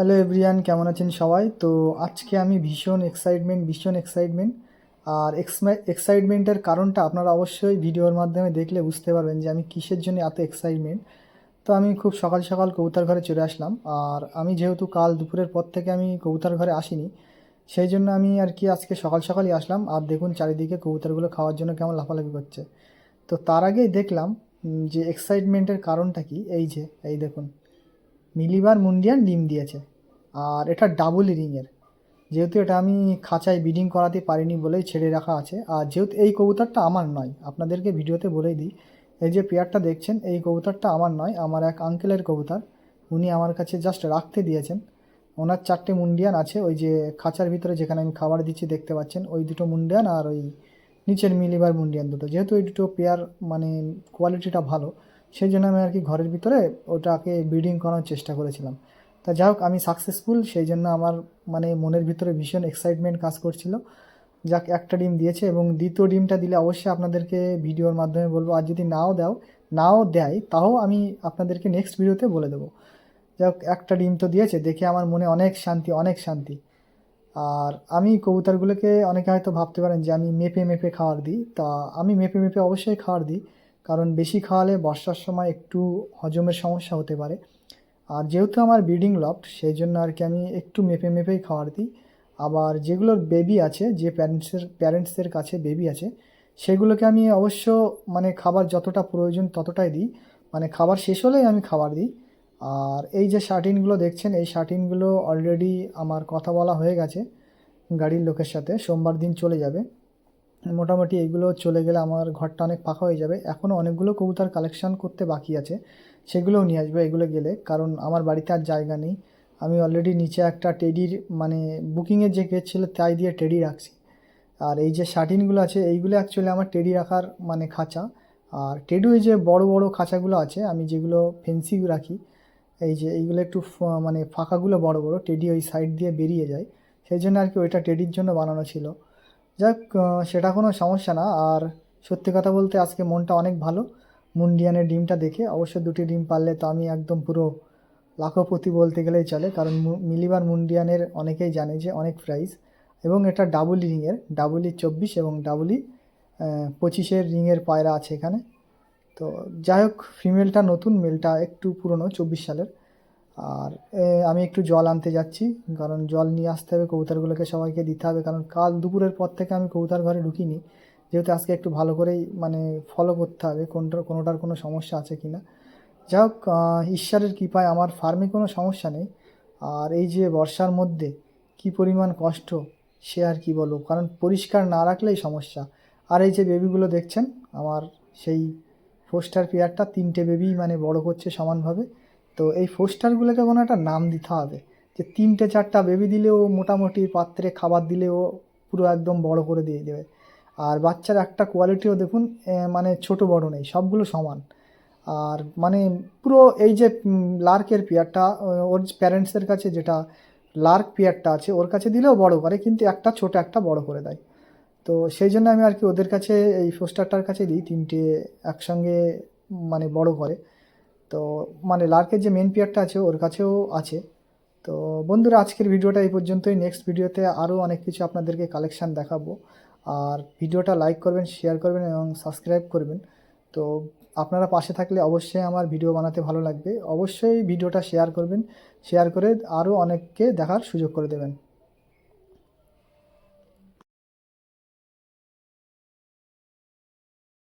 Hello everyone কেমন আছেন সবাই? তো আজকে আমি ভীষণ এক্সাইটমেন্ট ভীষণ এক্সাইটমেন্ট আর এক্সাইটমেন্টের কারণটা আপনারা অবশ্যই ভিডিওর মাধ্যমে দেখলে বুঝতে পারবেন যে আমি কিসের জন্য এত এক্সাইটমেন্ট তো আমি খুব সকাল সকাল কবুতর ঘরে চলে আসলাম। আর আমি যেহেতু কাল দুপুরের পর থেকে আমি কবুতর ঘরে আসিনি, সেই জন্য আমি আর কি আজকে সকাল সকালই আসলাম। আর দেখুন চারিদিকে কবুতরগুলো খাওয়ার জন্য কেমন লাফালাফি করছে। তো তার আগেই দেখলাম যে এক্সাইটমেন্টের কারণটা কি? এই যে, এই দেখুন। মিলিবার মুন্ডিয়ান ডিম দিয়েছে। আর এটা ডাবল রিংয়ের যেহেতু এটা আমি খাঁচায় ব্রিডিং করাতে পারিনি বলেই ছেড়ে রাখা আছে, আর যেহেতু এই কবুতরটা আমার নয়, আপনাদেরকে ভিডিওতে বলেই দিই, এই যে পেয়ারটা দেখছেন, এই কবুতরটা আমার নয়, আমার এক আঙ্কেলের কবুতর, উনি আমার কাছে জাস্ট রাখতে দিয়েছেন। ওনার চারটে মুন্ডিয়ান আছে, ওই যে খাঁচার ভিতরে যেখানে আমি খাবার দিচ্ছি দেখতে পাচ্ছেন, ওই দুটো মুন্ডিয়ান আর ওই নিচের মিলিবার মুন্ডিয়ান দুটো। যেহেতু ওই দুটো পেয়ার মানে কোয়ালিটিটা ভালো সেই জন্য আমি আর কি ঘরের ভিতরে ওটাকে ব্রিডিং করানোর চেষ্টা করেছিলাম। তা যাই হোক, আমি সাকসেসফুল সেই জন্য আমার মানে মনের ভিতরে ভীষণ এক্সাইটমেন্ট কাজ করছিল। যাক, একটা ডিম দিয়েছে এবং দ্বিতীয় ডিমটা দিলে অবশ্যই আপনাদেরকে ভিডিওর মাধ্যমে বলব, আর যদি নাও দাও, নাও দেয়, তাও আমি আপনাদেরকে নেক্সট ভিডিওতে বলে দেবো। যাক একটা ডিম তো দিয়েছে, দেখে আমার মনে অনেক শান্তি অনেক শান্তি। আর আমি কবুতরগুলোকে অনেকে হয়তো ভাবতে পারেন যে আমি মেপে মেপে খাবার দিই। তা আমি মেপে মেপে অবশ্যই খাবার দিই। কারণ বেশি খাওয়ালে বর্ষার সময় একটু হজমের সমস্যা হতে পারে। আর যেহেতু আমার ব্রিডিং লফট, সেই জন্য আর কি আমি একটু মেপে মেপেই খাবার দিই। আবার যেগুলোর বেবি আছে, যে প্যারেন্টসের, প্যারেন্টসদের কাছে বেবি আছে, সেগুলোকে আমি অবশ্য মানে খাবার যতটা প্রয়োজন ততটাই দিই। মানে খাবার শেষ হলেই আমি খাবার দিই। আর এই যে শার্টিনগুলো দেখছেন, এই শার্টিনগুলো অলরেডি আমার কথা বলা হয়ে গেছে গাড়ির লোকের সাথে, সোমবার দিন চলে যাবে। মোটামুটি এইগুলো চলে গেলে আমার ঘরটা অনেক ফাঁকা হয়ে যাবে। এখনও অনেকগুলো কবুতর কালেকশন করতে বাকি আছে। সেগুলোও নিয়ে আসবে এগুলো গেলে। কারণ আমার বাড়িতে আর জায়গা নেই। আমি অলরেডি নিচে একটা টেডির মানে বুকিংয়ের যে গেট ছিল, তাই দিয়ে টেডি রাখছি। আর এই যে শার্টিনগুলো আছে, এইগুলো অ্যাকচুয়ালি আমার টেডি রাখার মানে খাঁচা। আর টেডু যে বড় বড় খাঁচাগুলো আছে, আমি যেগুলো ফেন্সি রাখি, এই যে এইগুলো একটু মানে ফাঁকাগুলো বড় বড় টেডি ওই সাইড দিয়ে বেরিয়ে যায়। সেই জন্য আর কি ওইটা টেডির জন্য বানানো ছিল। যাক সেটা কোনো সমস্যা না। আর সত্যি কথা বলতে আজকে মনটা অনেক ভালো। মুন্ডিয়ানের ডিমটা দেখে। অবশ্য দুটি ডিম পারলে তো আমি একদম পুরো লাখপতি বলতে গেলেই চলে, কারণ মিলিবার মুন্ডিয়ানের অনেকেই জানে যে অনেক প্রাইস এবং এটা ডাবল রিংয়ের, ডাবলি চব্বিশ এবং ডাবলি পঁচিশের রিংয়ের পায়রা আছে এখানে। তো যাই হোক ফিমেলটা নতুন মেলটা একটু পুরনো, চব্বিশ সালের। আর আমি একটু জল আনতে যাচ্ছি, কারণ জল নিয়ে আসতে হবে, কবুতরগুলোকে সবাইকে দিতে হবে, কারণ কাল দুপুরের পর থেকে আমি কবুতর ঘরে ঢুকিনি। যেহেতু আজকে একটু ভালো করেই মানে ফলো করতে হবে কোনটার কোনোটার কোনো সমস্যা আছে কি না যাই হোক ঈশ্বরের কৃপায় আমার ফার্মে কোনো সমস্যা নেই। আর এই যে বর্ষার মধ্যে কি পরিমাণ কষ্ট, সে আর কি বলব? কারণ পরিষ্কার না রাখলেই সমস্যা। আর এই যে বেবিগুলো দেখছেন, আমার সেই ফোস্টার পেয়ারটা তিনটে বেবি মানে বড় করছে সমানভাবে। তো এই ফোস্টারগুলোকে কোনো একটা নাম দিতে হবে। যে তিনটে চারটা বেবি দিলেও মোটামুটি পাত্রে খাবার দিলেও পুরো একদম বড় করে দিয়ে দেবে। আর বাচ্চার একটা কোয়ালিটিও দেখুন মানে ছোট বড় নেই, সবগুলো সমান। আর মানে পুরো এই যে লার্কের পেয়ারটা ওর প্যারেন্টসের কাছে যেটা লার্ক পেয়ারটা আছে, ওর কাছে দিলেও বড় করে, কিন্তু একটা ছোট, একটা বড় করে দেয়। তো সেই জন্য আমি আর কি ওদের কাছে, এই ফোস্টারটার কাছে দিই, তিনটে একসঙ্গে মানে বড় করে। তো মানে লার্কের যে মেন পেয়ারটা আছে, ওর কাছেও আছে। তো বন্ধুরা, আজকের ভিডিওটা এই পর্যন্তই। নেক্সট ভিডিওতে আরও অনেক কিছু আপনাদেরকে কালেকশান দেখাবো। আর ভিডিওটা লাইক করবেন শেয়ার করবেন এবং সাবস্ক্রাইব করবেন। তো আপনারা পাশে থাকলে অবশ্যই আমার ভিডিও বানাতে ভালো লাগবে। অবশ্যই ভিডিওটা শেয়ার করবেন। শেয়ার করে আরও অনেককে দেখার সুযোগ করে দেবেন।